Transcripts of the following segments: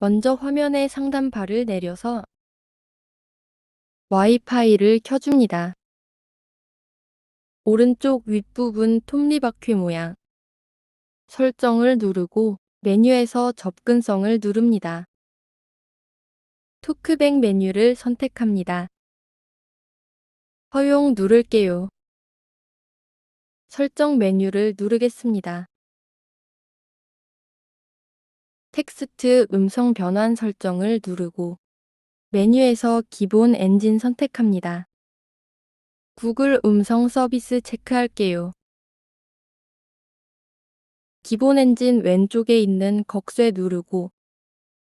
먼저 화면의 상단바를 내려서 와이파이를 켜줍니다. 오른쪽 윗부분 톱니바퀴 모양 설정을 누르고 메뉴에서 접근성을 누릅니다. 토크백 메뉴를 선택합니다. 허용 누를게요. 설정 메뉴를 누르겠습니다. 텍스트 음성 변환 설정을 누르고 메뉴에서 기본 엔진 선택합니다. 구글 음성 서비스 체크할게요. 기본 엔진 왼쪽에 있는 곡쇠 누르고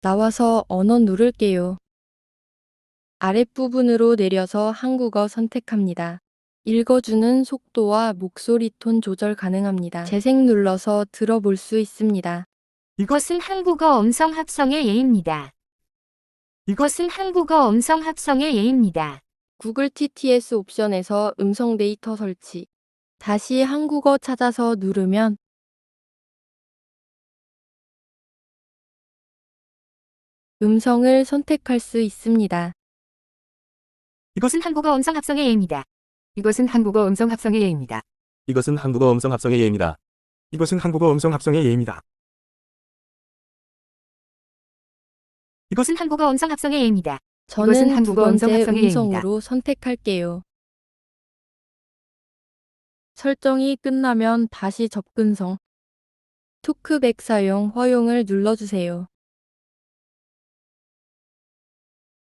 나와서 언어 누를게요. 아랫부분으로 내려서 한국어 선택합니다. 읽어주는 속도와 목소리 톤 조절 가능합니다. 재생 눌러서 들어볼 수 있습니다. 이것은 한국어 음성 합성의 예입니다. 이것은 한국어 음성 합성의 예입니다. 구글 TTS 옵션에서 음성 데이터 설치. 다시 한국어 찾아서 누르면 음성을 선택할 수 있습니다. 이것은 한국어 음성 합성의 예입니다. 이것은 한국어 음성 합성의 예입니다. 이것은 한국어 음성 합성의 예입니다. 이것은 한국어 음성 합성의 예입니다. 이것은 한국어 음성 합성의 예입니다. 이것은 저는 두 한국어 음성 번째 합성의 예입니다. 음성으로 선택할게요. 설정이 끝나면 다시 접근성, 토크백 사용 허용을 눌러주세요.